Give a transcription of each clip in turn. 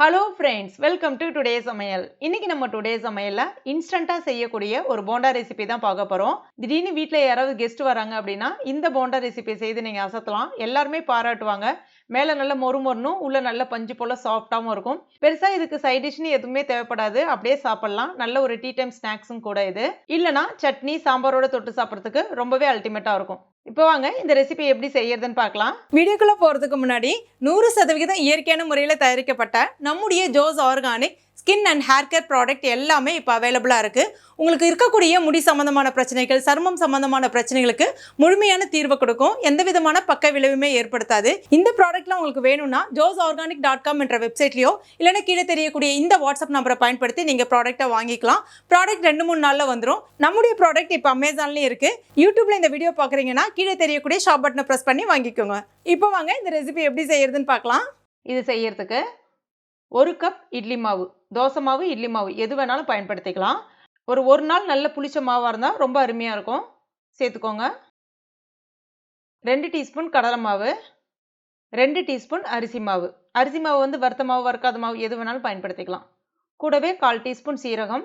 Hello friends welcome to today சமையல் இன்னைக்கு நம்ம டுடே சமையலில் இன்ஸ்டண்ட்டாக செய்யக்கூடிய ஒரு போண்டா ரெசிபி தான் பார்க்க போகிறோம் திடீர்னு வீட்டில் யாராவது கெஸ்ட் வராங்க அப்படின்னா இந்த போண்டா ரெசிபி செய்து நீங்கள் அசத்தலாம். எல்லாருமே பாராட்டுவாங்க. மேலே நல்ல மொறு மொறுனும் உள்ளே நல்ல பஞ்சு போல் சாஃப்டாகவும் இருக்கும். பெருசாக இதுக்கு சைட் டிஷ்னு எதுவுமே தேவைப்படாது. அப்படியே சாப்பிட்லாம். நல்ல ஒரு டீ டைம் ஸ்நாக்ஸும் கூட இது. இல்லைனா சட்னி சாம்பாரோட தொட்டு சாப்பிட்றதுக்கு ரொம்பவே அல்டிமேட்டாக இருக்கும். இப்போ வாங்க இந்த ரெசிபி எப்படி செய்யறதுன்னு பார்க்கலாம். வீடியோக்குள்ளே போகிறதுக்கு முன்னாடி நூறு சதவிகிதம் இயற்கையான முறையில் தயாரிக்கப்பட்ட நம்முடைய Jose organic skin and hair care product எல்லாமே இப்போ அவைலபிளாக இருக்குது உங்களுக்கு இருக்கக்கூடிய முடி சம்மந்தமான பிரச்சனைகள் சருமம் சம்மந்தமான பிரச்சனைகளுக்கு முழுமையான தீர்வு கொடுக்கும். எந்த விதமான பக்க விளைவுமே ஏற்படுத்தாது. இந்த ப்ராடக்ட்லாம் உங்களுக்கு வேணும்னா ஜோஸ் ஆர்கானிக் டாட் காம் என்ற வெப்சைட்லையோ இல்லைன்னா கீழே தெரியக்கூடிய இந்த வாட்ஸ்அப் நம்பரை பயன்படுத்தி நீங்கள் ப்ராடக்ட்டை வாங்கிக்கலாம். ப்ராடக்ட் ரெண்டு மூணு நாளில் வந்துடும் நம்முடைய ப்ராடக்ட் இப்போ அமேசான்லேயும் இருக்குது யூடியூப்பில் இந்த வீடியோ பார்க்குறீங்கன்னா கீழே தெரியக்கூடிய ஷாப் பட்டனை ப்ரெஸ் பண்ணி வாங்கிக்கோங்க. இப்போ வாங்க இந்த ரெசிபி எப்படி செய்யறதுன்னு பார்க்கலாம். இது செய்யறதுக்கு ஒரு கப் இட்லி மாவு தோசை மாவு இட்லி மாவு எது வேணாலும் பயன்படுத்திக்கலாம். ஒரு ஒரு நாள் நல்ல புளிச்ச மாவாக இருந்தால் ரொம்ப அருமையாக இருக்கும். சேர்த்துக்கோங்க. ரெண்டு டீஸ்பூன் கடலை மாவு ரெண்டு டீஸ்பூன் அரிசி மாவு. அரிசி மாவு வந்து வறுத்த மாவு வறுக்காத மாவு எது வேணாலும் பயன்படுத்திக்கலாம். கூடவே கால் டீஸ்பூன் சீரகம்.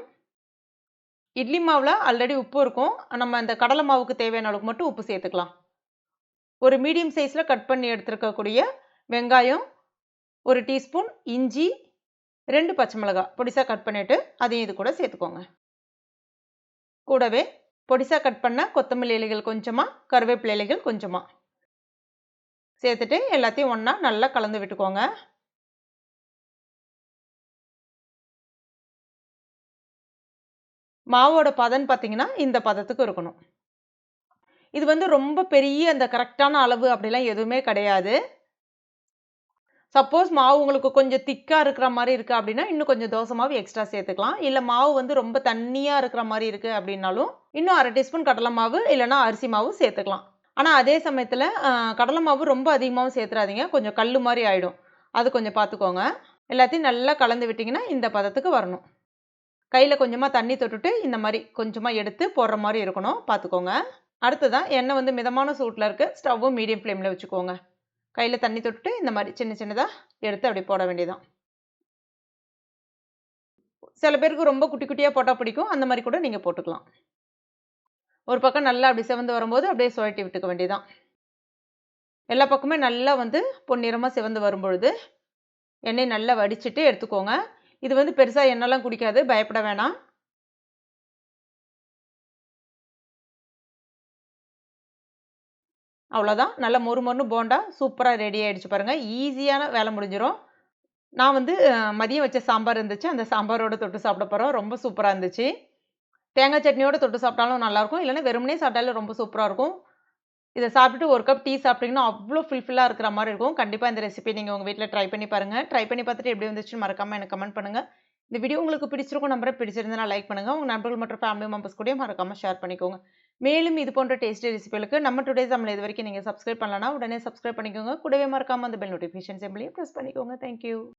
இட்லி மாவில் ஆல்ரெடி உப்பு இருக்கும். நம்ம இந்த கடலை மாவுக்கு தேவையான அளவுக்கு மட்டும் உப்பு சேர்த்துக்கலாம். ஒரு மீடியம் சைஸில் கட் பண்ணி எடுத்துருக்கக்கூடிய வெங்காயம் ஒரு டீஸ்பூன் இஞ்சி ரெண்டு பச்சை மிளகாய் பொடிசாக கட் பண்ணிவிட்டு அதையும் இது கூட சேர்த்துக்கோங்க. கூடவே பொடிசாக கட் பண்ண கொத்தமல்லி இலைகள் கொஞ்சமாக கருவேப்பிலை இலைகள் கொஞ்சமாக சேர்த்துட்டு எல்லாத்தையும் ஒன்றா நல்லா கலந்து விட்டுக்கோங்க. மாவோட பதம் பார்த்தீங்கன்னா இந்த பதத்துக்கு இருக்கணும். இது வந்து ரொம்ப பெரிய அந்த கரெக்டான அளவு அப்படிலாம் எதுவுமே கிடையாது. சப்போஸ் மாவு உங்களுக்கு கொஞ்சம் திக்காக இருக்கிற மாதிரி இருக்குது அப்படின்னா இன்னும் கொஞ்சம் தோசை மாவு எக்ஸ்ட்ரா சேர்த்துக்கலாம். இல்லை மாவு வந்து ரொம்ப தண்ணியாக இருக்கிற மாதிரி இருக்குது அப்படின்னாலும் இன்னும் அரை டீஸ்பூன் கடலை மாவு இல்லைனா அரிசி மாவு சேர்த்துக்கலாம். ஆனால் அதே சமயத்தில் கடலை மாவு ரொம்ப அதிகமாகவும் சேர்த்துறாதீங்க. கொஞ்சம் கல் மாதிரி ஆகிடும் அது கொஞ்சம் பார்த்துக்கோங்க. எல்லாத்தையும் நல்லா கலந்து விட்டிங்கன்னா இந்த பதத்துக்கு வரணும். கையில் கொஞ்சமாக தண்ணி தொட்டுட்டு இந்த மாதிரி கொஞ்சமாக எடுத்து போடுற மாதிரி இருக்கணும். பார்த்துக்கோங்க. அடுத்ததான் எண்ணெய் வந்து மிதமான சூட்டில் இருக்குது ஸ்டவ்வும் மீடியம் ஃப்ளேமில் வச்சுக்கோங்க. கையில் தண்ணி தொட்டு இந்த மாதிரி சின்ன சின்னதாக எடுத்து அப்படி போட வேண்டியதான் சில பேருக்கு ரொம்ப குட்டி குட்டியாக போட்டால் பிடிக்கும். அந்த மாதிரி கூட நீங்கள் போட்டுக்கலாம். ஒரு பக்கம் நல்லா அப்படி சிவந்து வரும்போது அப்படியே சுழட்டி விட்டுக்க வேண்டியதான் எல்லா பக்கமே நல்லா வந்து பொன்னிறமாக சிவந்து வரும்பொழுது எண்ணெய் நல்லா வடிச்சிட்டு எடுத்துக்கோங்க. இது வந்து பெருசாக எண்ணெய்லாம் குடிக்காது. பயப்பட வேணாம். அவ்வளோதான் நல்ல மொறு மொறுன்னு போண்டா சூப்பராக ரெடி ஆகிடுச்சு பாருங்கள் ஈஸியான வேலை முடிஞ்சிடும் நான் வந்து மதியம் வச்ச சாம்பார் இருந்துச்சு. அந்த சாம்பாரோட தொட்டு சாப்பிட போகிறோம் ரொம்ப சூப்பராக இருந்துச்சு. தேங்காய் சட்னியோட தொட்டு சாப்பிட்டாலும் நல்லாயிருக்கும் இல்லைன்னா வெறுமனே சாப்பிட்டாலும் ரொம்ப சூப்பராக இருக்கும். இதை சாப்பிட்டுட்டு ஒரு கப் டீ சாப்பிட்டிங்கன்னா அவ்வளோ ஃபுல்ஃபில்லாக இருக்கிற மாதிரி இருக்கும். கண்டிப்பாக இந்த ரெசிபி நீங்கள் உங்கள் வீட்டில் ட்ரை பண்ணி பாருங்கள் ட்ரை பண்ணி பார்த்துட்டு எப்படி வந்துச்சுன்னு மறக்காமல் எனக்கு கமெண்ட் பண்ணுங்கள் இந்த வீடியோ உங்களுக்கு பிடிச்சிருக்கும் நம்பரை பிடிச்சிருந்தனா லைக் பண்ணுங்கள் உங்கள் நண்பர்கள் மற்றும் ஃபேமிலி மெம்பர்ஸ் கூட மறக்காமல் ஷேர் பண்ணிக்கோங்க. மேலும் இது போன்ற டேஸ்டி ரெசிபிகளுக்கு நம்ம டுடே தமிழ் இது வரைக்கும் நீங்கள் சப்ஸ்கிரைப் பண்ணலன்னா உடனே சப்ஸ்கிரைப் பண்ணிக்கோங்க. கூடவே மறக்காமல் அந்த பெல் நோட்டிஃபிகேஷன் சிம்பிளையும் ப்ரெஸ் பண்ணிக்கோங்க. Thank you